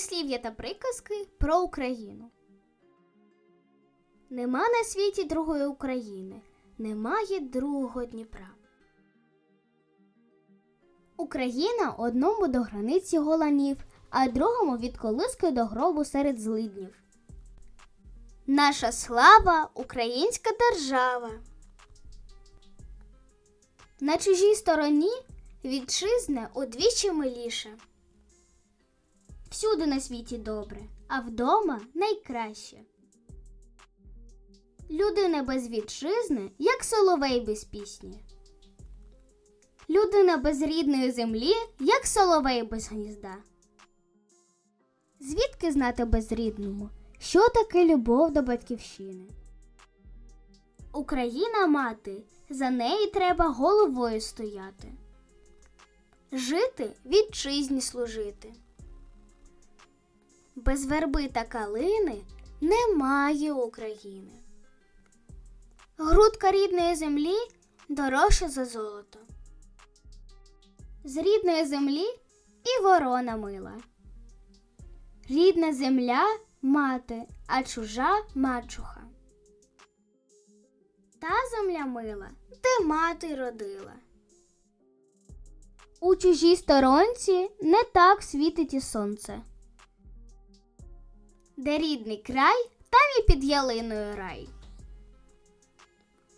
Прислів'я та приказки про Україну. Нема на світі другої України, немає другого Дніпра. Україна одному до границі голанів, а другому від колиски до гробу серед злиднів. Наша слава українська держава. На чужій стороні вітчизна удвічі миліша. Всюди на світі добре, а вдома найкраще. Людина без вітчизни, як соловей без пісні. Людина без рідної землі, як соловей без гнізда. Звідки знати безрідному, що таке любов до батьківщини? Україна мати, за неї треба головою стояти. Жити вітчизні служити. Без верби та калини немає України. Грудка рідної землі дорожча за золото. З рідної землі і ворона мила. Рідна земля мати, а чужа мачуха. Та земля мила, де мати родила. У чужій сторонці не так світить і сонце. Де рідний край, там і під ялиною рай.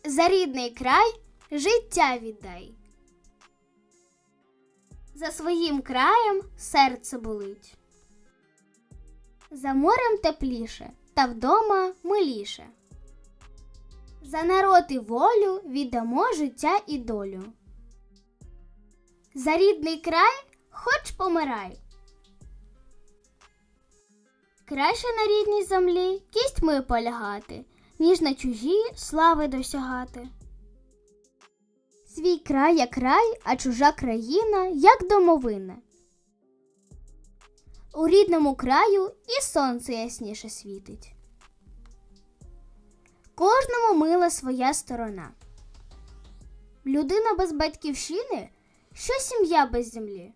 За рідний край життя віддай. За своїм краєм серце болить. За морем тепліше, та вдома миліше. За народ і волю віддамо життя і долю. За рідний край хоч помирай. Краще на рідній землі кістьми полягати, ніж на чужі слави досягати. Свій край як край, а чужа країна як домовина. У рідному краю і сонце ясніше світить. Кожному мила своя сторона. Людина без батьківщини, що сім'я без землі.